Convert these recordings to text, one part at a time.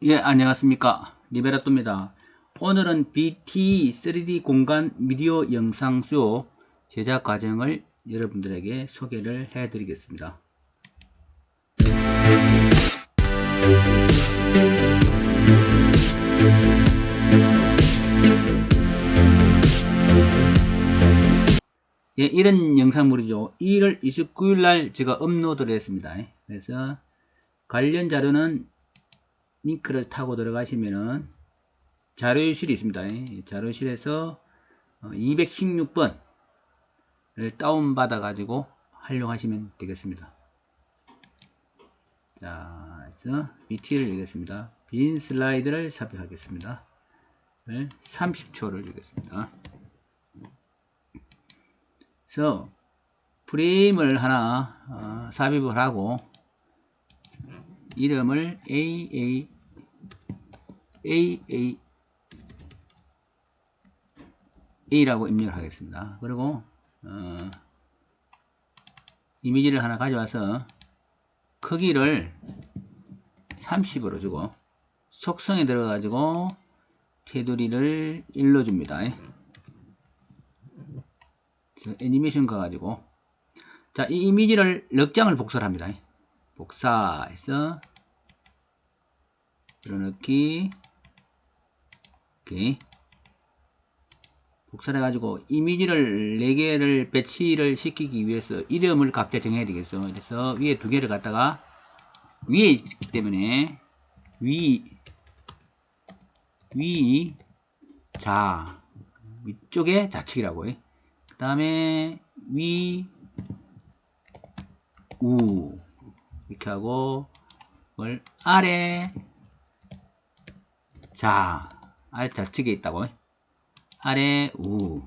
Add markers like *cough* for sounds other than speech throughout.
예, 안녕하십니까. 리베라토입니다. 오늘은 BT 3D 공간 미디어 영상 쇼 제작 과정을 여러분들에게 소개를 해 드리겠습니다. 예, 이런 영상물이죠. 1월 29일 날 제가 업로드를 했습니다. 그래서 관련 자료는 링크를 타고 들어가시면은 자료실이 있습니다. 이 자료실에서 216번을 다운받아 가지고 활용하시면 되겠습니다. 자, 그래서 BT를 주겠습니다. 빈 슬라이드를 삽입하겠습니다. 30초를 주겠습니다. 그래서 프레임을 하나 어, 삽입을 하고 이름을 AA AA A라고 입력을 하겠습니다. 그리고 어, 이미지를 하나 가져와서 크기를 30으로 주고 속성에 들어가지고 테두리를 일로 줍니다. 애니메이션 가가지고 자 이 이미지를 넉 장을 복사를 합니다. 복사해서 들어넣기 오케이 복사를 해가지고 이미지를 4개를 배치를 시키기 위해서 이름을 각자 정해야 되겠어. 그래서 위에 두 개를 갖다가 위에 있기 때문에 위, 위, 자 위쪽에 좌측이라고 그 다음에 위, 우. 이렇게 하고 뭘 아래 자 아래 좌측에 있다고. 아래 우.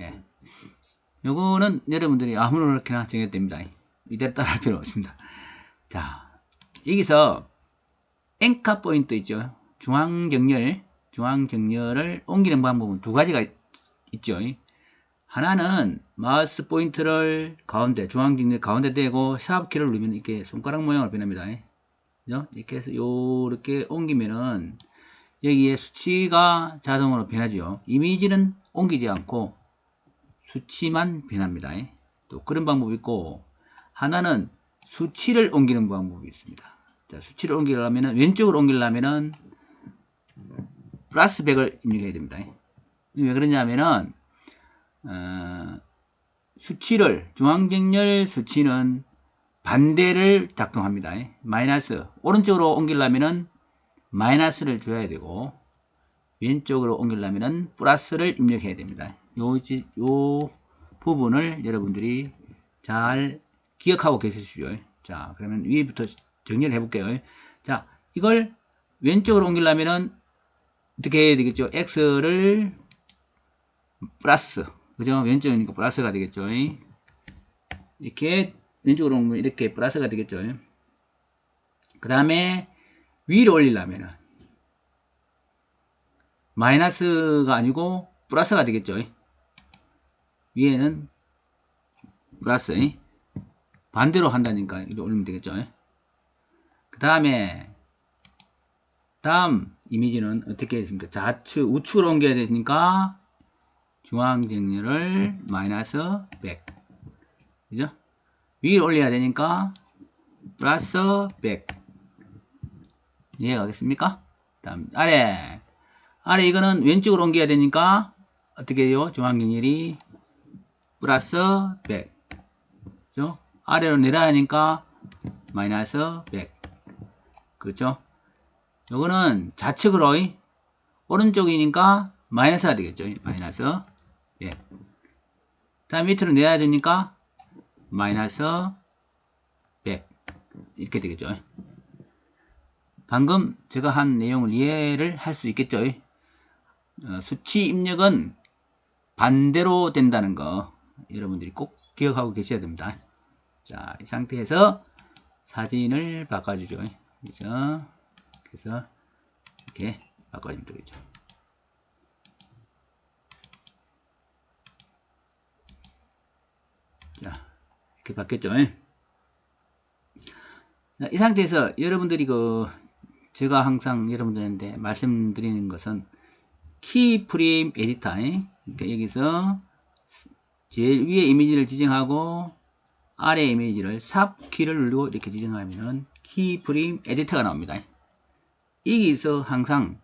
예. 요거는 여러분들이 아무렇게나 정해도 됩니다. 이대로 따라할 필요 없습니다. 자 여기서 앵카 포인트 있죠. 중앙정렬 중앙정렬을 옮기는 방법은 두 가지가 있죠. 하나는 마우스 포인트를 가운데 중앙정렬 가운데 대고 샵키를 누르면 이렇게 손가락 모양으로 변합니다 그죠? 이렇게 해서 요렇게 옮기면은 여기에 수치가 자동으로 변하죠. 이미지는 옮기지 않고 수치만 변합니다. 또 그런 방법이 있고 하나는 수치를 옮기는 방법이 있습니다. 자, 수치를 옮기려면 왼쪽으로 옮기려면은 플러스 100을 입력해야 됩니다. 왜 그러냐면은 어, 수치를 중앙정렬 수치는 반대를 작동합니다. 마이너스 오른쪽으로 옮기려면은 마이너스를 줘야 되고 왼쪽으로 옮기려면은 플러스를 입력해야 됩니다. 요, 요 부분을 여러분들이 잘 기억하고 계십시오. 자, 그러면 위에부터 정리를 해볼게요. 자, 이걸 왼쪽으로 옮기려면은 어떻게 해야 되겠죠? x를 플러스, 그죠? 왼쪽이니까 플러스가 되겠죠. 이렇게 왼쪽으로 오면 이렇게 플러스가 되겠죠. 그 다음에 위로 올리려면 마이너스가 아니고 플러스가 되겠죠. 위에는 플러스 반대로 한다니까 이렇게 올리면 되겠죠. 그 다음에 다음 이미지는 어떻게 했습니까? 좌측 우측으로 옮겨야 되니까 중앙 정렬을 마이너스 100 그죠? 위로 올려야 되니까 플러스 100 이해가 가겠습니까? 다음 아래 아래 이거는 왼쪽으로 옮겨야 되니까 어떻게 해요? 중앙경렬이 플러스 100 그죠? 아래로 내려야 하니까 마이너스 100 그렇죠? 요거는 좌측으로 오른쪽이니까 마이너스가 되겠죠? 마이너스 100 다음 밑으로 내야 되니까 마이너스 100 이렇게 되겠죠. 방금 제가 한 내용을 이해를 할 수 있겠죠. 어, 수치 입력은 반대로 된다는 거 여러분들이 꼭 기억하고 계셔야 됩니다. 자, 이 상태에서 사진을 바꿔주죠. 그래서, 그래서 이렇게 바꿔주면 되겠죠. 자, 이렇게 바뀌었죠. 자, 이 상태에서 여러분들이 그 제가 항상 여러분들한테 말씀드리는 것은 키 프레임 에디터 그러니까 여기서 제일 위에 이미지를 지정하고 아래 이미지를 삽 키를 누르고 이렇게 지정하면은 키 프레임 에디터가 나옵니다. 여기서 항상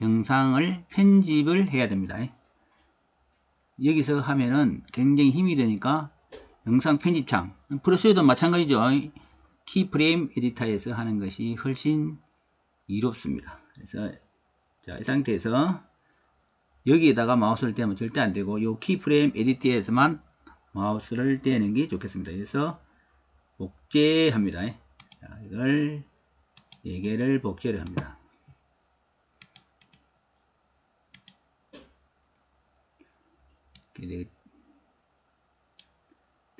영상을 편집을 해야 됩니다. 여기서 하면은 굉장히 힘이 되니까 영상 편집창 프로스에도 마찬가지죠. 키프레임 에디터에서 하는 것이 훨씬 이롭습니다. 그래서 자, 이 상태에서 여기에다가 마우스를 대면 절대 안 되고 이 키프레임 에디터에서만 마우스를 대는 게 좋겠습니다. 그래서 복제합니다. 자, 이걸 4개를 복제를 합니다.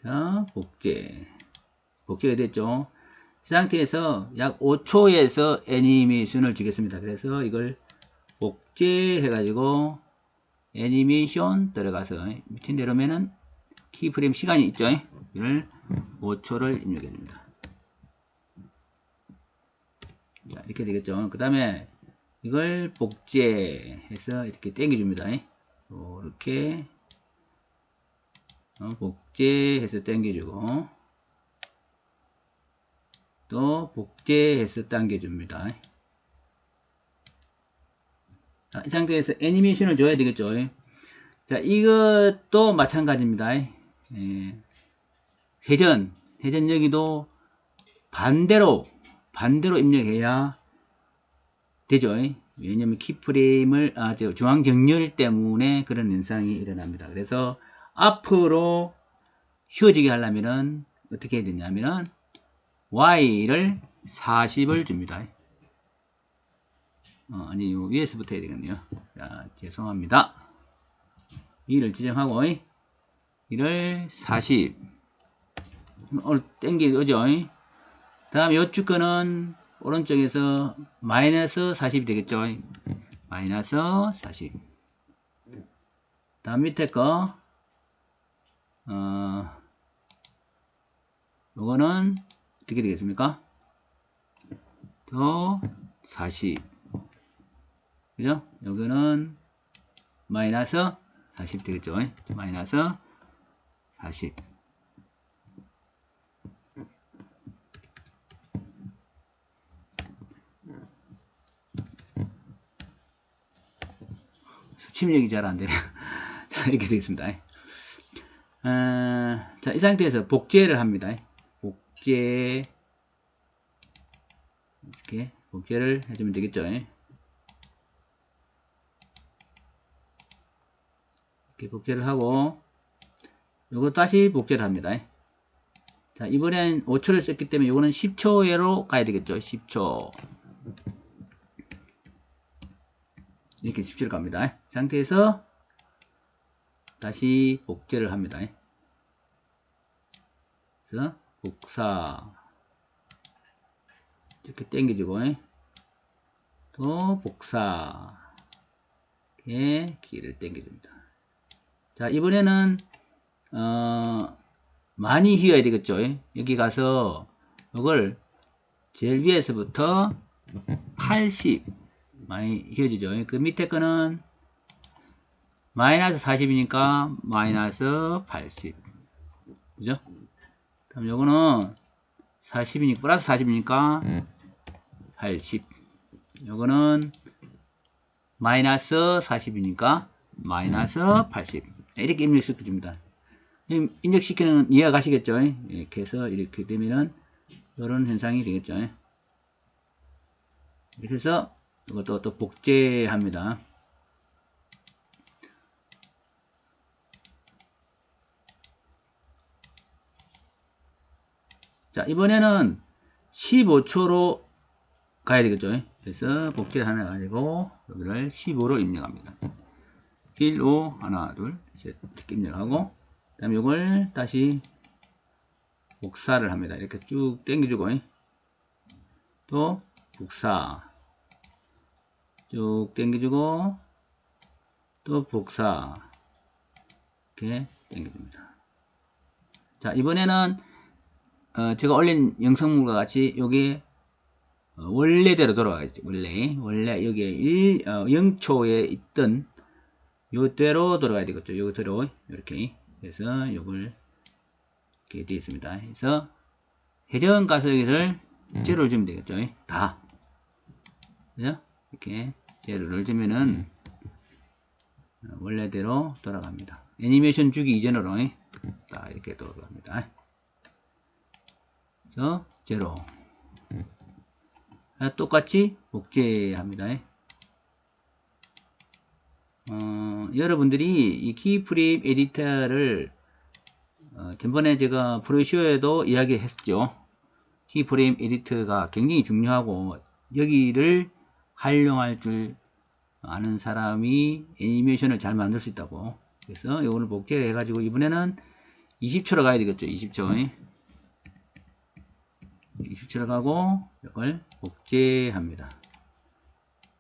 자, 복제. 복제가 됐죠. 이 상태에서 약 5초에서 애니메이션을 주겠습니다. 그래서 이걸 복제해가지고 애니메이션 들어가서 밑에 내려오면은 키프레임 시간이 있죠. 이걸 5초를 입력해 줍니다. 자, 이렇게 되겠죠. 그 다음에 이걸 복제해서 이렇게 당겨줍니다. 이렇게 어, 복제해서 당겨주고 또 복제해서 당겨줍니다. 자, 이 상태에서 애니메이션을 줘야 되겠죠. 자, 이것도 마찬가지입니다. 예, 회전, 회전 여기도 반대로, 반대로 입력해야 되죠. 왜냐면 키프레임을, 아, 저 중앙 정렬 때문에 그런 현상이 일어납니다. 그래서 앞으로 휘어지게 하려면은 어떻게 해야 되냐면은 y를 40을 줍니다. 어, 아니, 위에서부터 해야 되겠네요. 자, 죄송합니다. 2를 지정하고, 이를 40. 오늘 땡기, 오죠? 다음 요쪽 거는 오른쪽에서 마이너스 40이 되겠죠? 마이너스 40. 다음 밑에 거, 어, 요거는 어떻게 되겠습니까? 더 40. 그죠? 여기는 마이너스 40 되겠죠? 마이너스 40. 수침력이 잘 안 되네. *laughs* 자, 이렇게 되겠습니다. 어, 자, 이 상태에서 복제를 합니다. 복제. 이렇게 복제를 해주면 되겠죠. 이렇게 복제를 하고, 요거 다시 복제를 합니다. 자, 이번엔 5초를 썼기 때문에 요거는 10초로 가야 되겠죠. 10초. 이렇게 10초를 갑니다. 상태에서 다시 복제를 합니다. 그래서 복사 이렇게 당겨주고 또 복사 이렇게 키를 당겨줍니다. 자 이번에는 어, 많이 휘어야 되겠죠. 여기 가서 이걸 제일 위에서부터 80 많이 휘어지죠. 그 밑에 거는 마이너스 40이니까 마이너스 80 그죠? 그럼 요거는 40이니까 플러스 40이니까 80 요거는 마이너스 40이니까 마이너스 80 이렇게 입력시켜줍니다 입력시키는 이해가 가시겠죠? 이렇게 해서 이렇게 되면은 이런 현상이 되겠죠? 이렇게 해서 이것도 또 복제합니다 자, 이번에는 15초로 가야 되겠죠. 그래서 복제를 하나 가지고 여기를 15로 입력합니다. 1, 5, 하나, 둘, 셋 이렇게 입력하고 그 다음에 이걸 다시 복사를 합니다. 이렇게 쭉 당겨주고 또 복사 쭉 당겨주고 또 복사 이렇게 당겨줍니다. 자 이번에는 어, 제가 올린 영상물과 같이 요게 어, 원래대로 돌아가겠죠. 원래 원래 여기에 1, 어, 0초에 있던 요대로 돌아가야 되겠죠. 요대로 이렇게 그래서 요걸 이렇게 되어 있습니다. 그래서 회전 가속기를 제로를 주면 되겠죠. 다 그죠? 이렇게 제로를 주면은 어, 원래대로 돌아갑니다. 애니메이션 주기 이전으로 딱 이렇게 돌아갑니다. 그래서 제로 아, 똑같이 복제합니다. 어, 여러분들이 이 키프레임 에디터를 어, 전번에 제가 프로쇼에도 이야기했었죠. 키프레임 에디터가 굉장히 중요하고 여기를 활용할 줄 아는 사람이 애니메이션을 잘 만들 수 있다고. 그래서 이거를 복제해 가지고 이번에는 20초로 가야 되겠죠. 20초. 20초로 가고 이걸 복제합니다.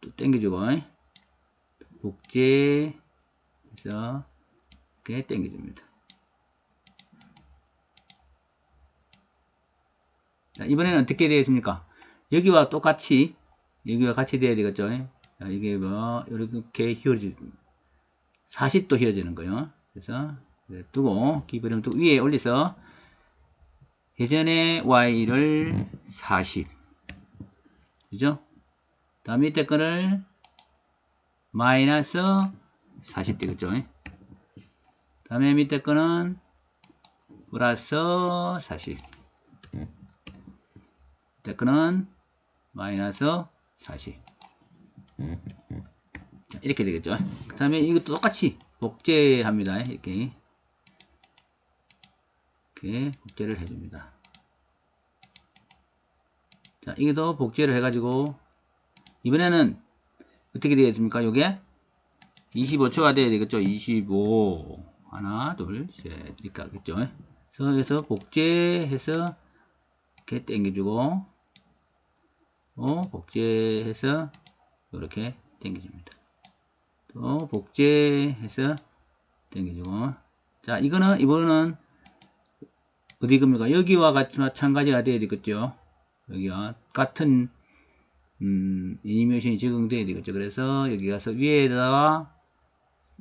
또 당겨주고 복제 해서 이렇게 당겨줍니다. 자, 이번에는 어떻게 되겠습니까? 여기와 똑같이 여기와 같이 돼야 되겠죠. 자, 이게 뭐 이렇게 휘어지 40도 휘어지는 거예요. 그래서 두고 기브림 두 위에 올려서 예전에 y를 40 그죠? 다음 밑에 거를 마이너스 40 되겠죠? 다음에 밑에 거는 플러스 40 밑에 거는 마이너스 40 자, 이렇게 되겠죠? 그 다음에 이것도 똑같이 복제합니다. 이렇게 이렇게 복제를 해줍니다. 자, 이게도 복제를 해가지고 이번에는 어떻게 되겠습니까? 요게 25초가 돼야 되겠죠? 25 하나 둘셋 이렇게 하겠죠? 그래서 해서 복제해서 이렇게 당겨주고 또 복제해서 이렇게 당겨줍니다. 또 복제해서 당겨주고 자 이거는 이번은 어디 겁니까? 여기와 같이 마찬가지가 돼야 되겠죠. 여기와 같은 음, 애니메이션이 적용돼야 되겠죠. 그래서 여기 가서 위에다가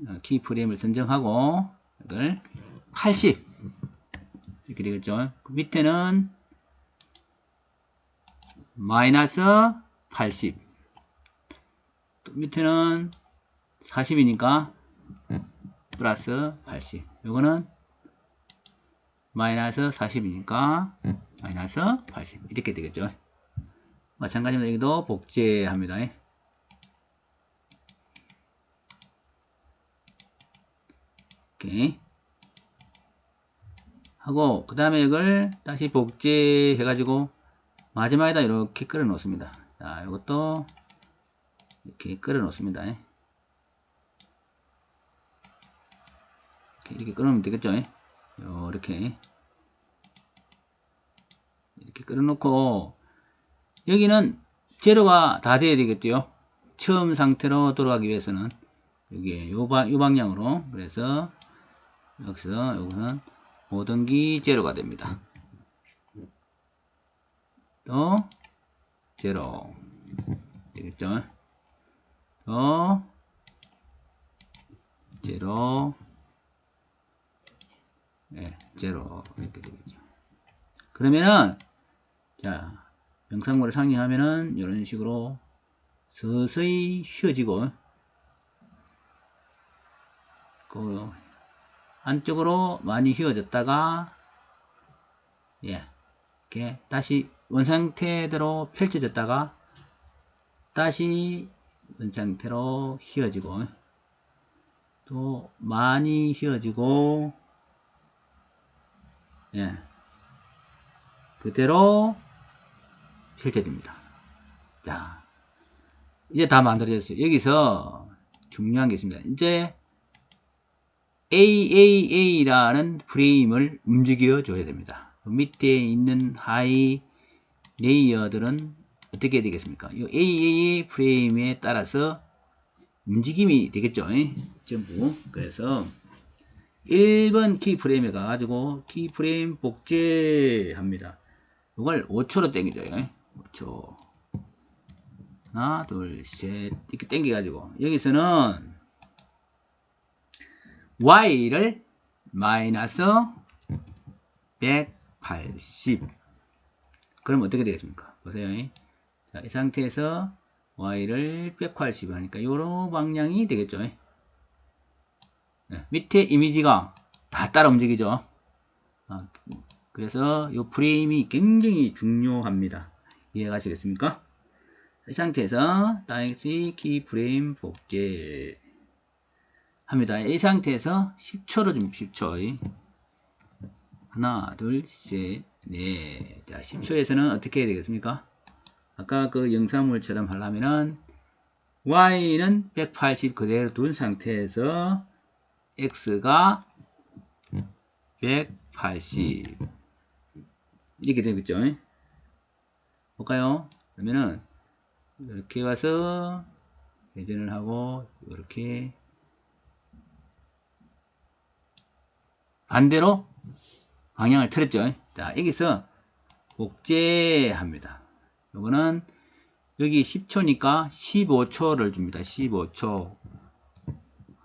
어, 키 프레임을 선정하고 이걸 80 이렇게 되겠죠. 그 밑에는 마이너스 80또 밑에는 40이니까 플러스 80 요거는 마이너스 40이니까 마이너스 80 이렇게 되겠죠. 마찬가지로 여기도 복제합니다. 이렇게. 하고 그 다음에 이걸 다시 복제해 가지고 마지막에다 이렇게 끌어 놓습니다. 자 이것도 이렇게 끌어 놓습니다. 이렇게 끌어 놓으면 되겠죠 이렇게. 이렇게 끌어놓고. 여기는 제로가 다 돼야 되겠죠 처음 상태로 돌아가기 위해서는. 여기에 요, 방, 요 방향으로. 그래서 여기서 여기서는 모든기 제로가 됩니다. 또 제로 되겠죠? 또 제로 네, 제로 이렇게 되겠죠. 그러면은 자 영상물을 상징하면은 이런 식으로 서서히 휘어지고 그 안쪽으로 많이 휘어졌다가 예 이렇게 다시 원상태대로 펼쳐졌다가 다시 원상태로 휘어지고 또 많이 휘어지고 예. 그대로 실제됩니다. 자, 이제 다 만들어졌어요. 여기서 중요한 게 있습니다. 이제 AAA라는 프레임을 움직여 줘야 됩니다. 그 밑에 있는 하이 레이어들은 어떻게 되겠습니까? 이 AAA 프레임에 따라서 움직임이 되겠죠. 전부. 그래서 1번 키프레임에 가가지고 키프레임 복제합니다. 이걸 5초로 땡기죠. 5초. 하나, 둘, 셋. 이렇게 땡겨가지고. 여기서는 y를 마이너스 180. 그럼 어떻게 되겠습니까? 보세요. 자, 이 상태에서 y를 180 하니까 요런 방향이 되겠죠. 네, 밑에 이미지가 다 따라 움직이죠. 아, 그래서 이 프레임이 굉장히 중요합니다. 이해가시겠습니까? 이 상태에서 다이렉시 키 프레임 복제 합니다. 이 상태에서 10초로 좀 10초. 하나, 둘, 셋, 넷. 자, 10초에서는 어떻게 해야 되겠습니까? 아까 그 영상물처럼 하려면은 y는 180 그대로 둔 상태에서 x가 180 이렇게 되겠죠? 볼까요? 그러면은 이렇게 와서 회전을 하고 이렇게 반대로 방향을 틀었죠? 자 여기서 복제합니다. 요거는 여기 10초니까 15초를 줍니다. 15초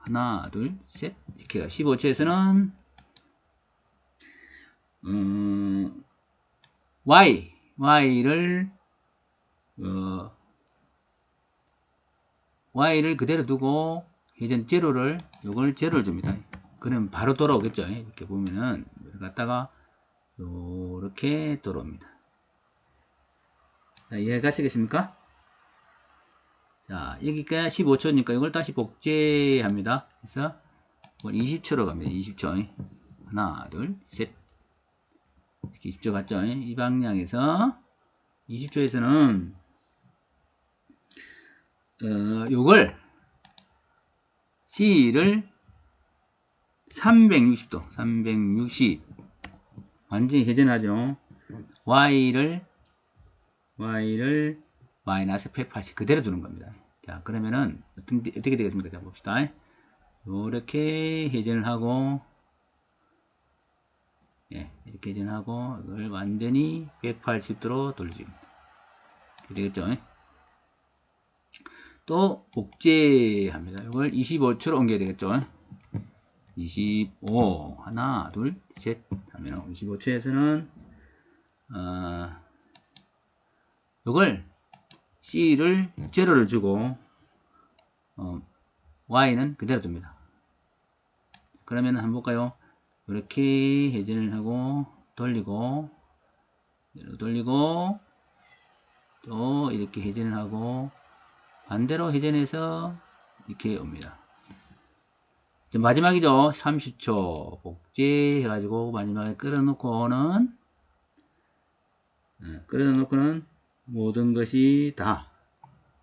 하나 둘 셋. 이렇게 15초에서는 음, y y를 어, y를 그대로 두고 회전 제로를 요걸 제로를 줍니다. 그럼 바로 돌아오겠죠. 이렇게 보면은 갖다가 요렇게 돌아옵니다. 자, 이해가시겠습니까? 자, 여기가 15초니까 이걸 다시 복제합니다. 그래서 20초로 갑니다. 20초. 하나, 둘, 셋. 이렇게 20초 갔죠? 이 방향에서 20초에서는 어, 요걸 C를 360도, 360 완전히 회전하죠. Y를 y를 마이너스 180 그대로 두는 겁니다. 자, 그러면은 어떤, 어떻게 되겠습니까? 자, 봅시다. 이렇게 회전을 하고, 예, 이렇게 회전하고, 이걸 완전히 180도로 돌려줍니다. 되겠죠? 또, 복제합니다. 이걸 25초로 옮겨야 되겠죠? 25, 하나, 둘, 셋, 하면 25초에서는, 어, 이걸 C를 제로를 주고 어, Y는 그대로 둡니다. 그러면 한번 볼까요? 이렇게 회전을 하고 돌리고 돌리고 또 이렇게 회전을 하고 반대로 회전해서 이렇게 옵니다. 마지막이죠. 30초 복제 해가지고 마지막에 끌어놓고는 끌어놓고는 모든 것이 다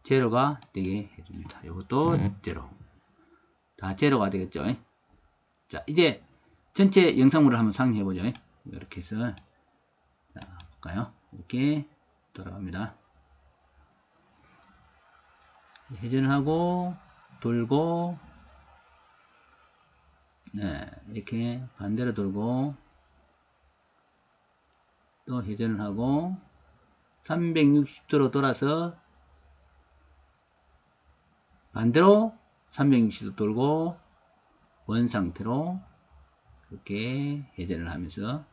제로가 되게 해줍니다. 이것도 제로. 다 제로가 되겠죠. 자, 이제 전체 영상물을 한번 상리해 보죠. 이렇게 해서 자, 볼까요? 이렇게 돌아갑니다. 회전하고 돌고 네, 이렇게 반대로 돌고 또 회전을 하고 360도로 돌아서 반대로 360도 돌고 원 상태로 이렇게 회전을 하면서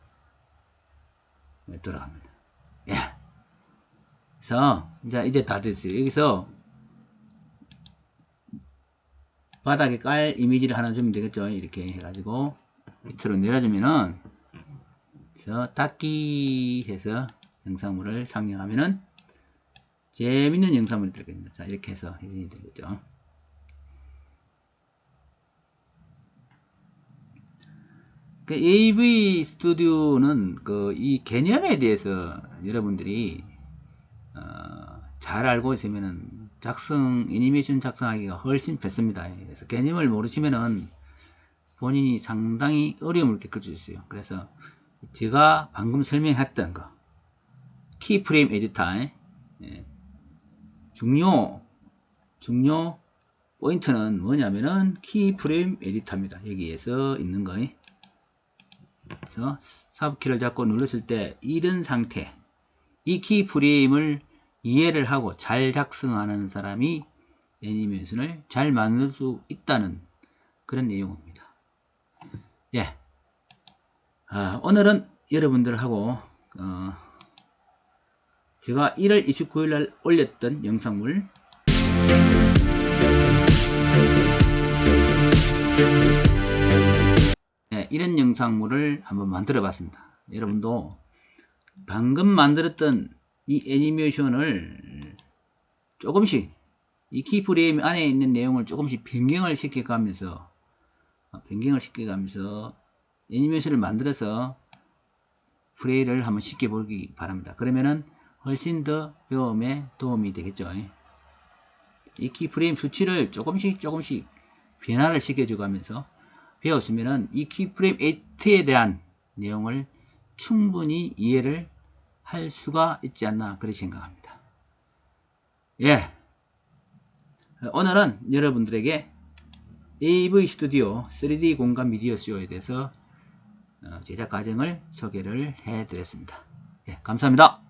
돌아갑니다. 예. 그래서 이제 이제 다 됐어요. 여기서 바닥에 깔 이미지를 하나 주면 되겠죠. 이렇게 해가지고 밑으로 내려주면은 그래서 닫기 해서 영상물을 상영하면은 재밌는 영상물이 되겠습니다. 자, 이렇게 해서 해진이 되겠죠. 그 AV 스튜디오는 그 이 개념에 대해서 여러분들이 어, 잘 알고 있으면은 작성 애니메이션 작성하기가 훨씬 쉽습니다. 그래서 개념을 모르시면은 본인이 상당히 어려움을 겪을 수 있어요. 그래서 제가 방금 설명했던 거 키프레임 에디터 예. 중요 중요 포인트는 뭐냐면은 키프레임 에디터입니다. 여기에서 있는 거 그래서 삽키를 잡고 눌렀을 때 이런 상태 이 키 프레임을 이해를 하고 잘 작성하는 사람이 애니메이션을 잘 만들 수 있다는 그런 내용입니다. 예. 아, 오늘은 여러분들하고 어, 제가 1월 29일 날 올렸던 영상물 네, 이런 영상물을 한번 만들어 봤습니다. 여러분도 방금 만들었던 이 애니메이션을 조금씩 이 키프레임 안에 있는 내용을 조금씩 변경을 시켜가면서 어, 변경을 시켜가면서 애니메이션을 만들어서 플레이를 한번 쉽게 보기 바랍니다. 그러면은 훨씬 더 배움에 도움이 되겠죠. 이 키프레임 수치를 조금씩 조금씩 변화를 시켜줘가면서 배웠으면은 이 키프레임 8에 대한 내용을 충분히 이해를 할 수가 있지 않나 그렇게 생각합니다. 예. 오늘은 여러분들에게 AV 스튜디오 3D 공간 미디어 쇼에 대해서 어, 제작 과정을 소개를 해 드렸습니다. 예, 감사합니다.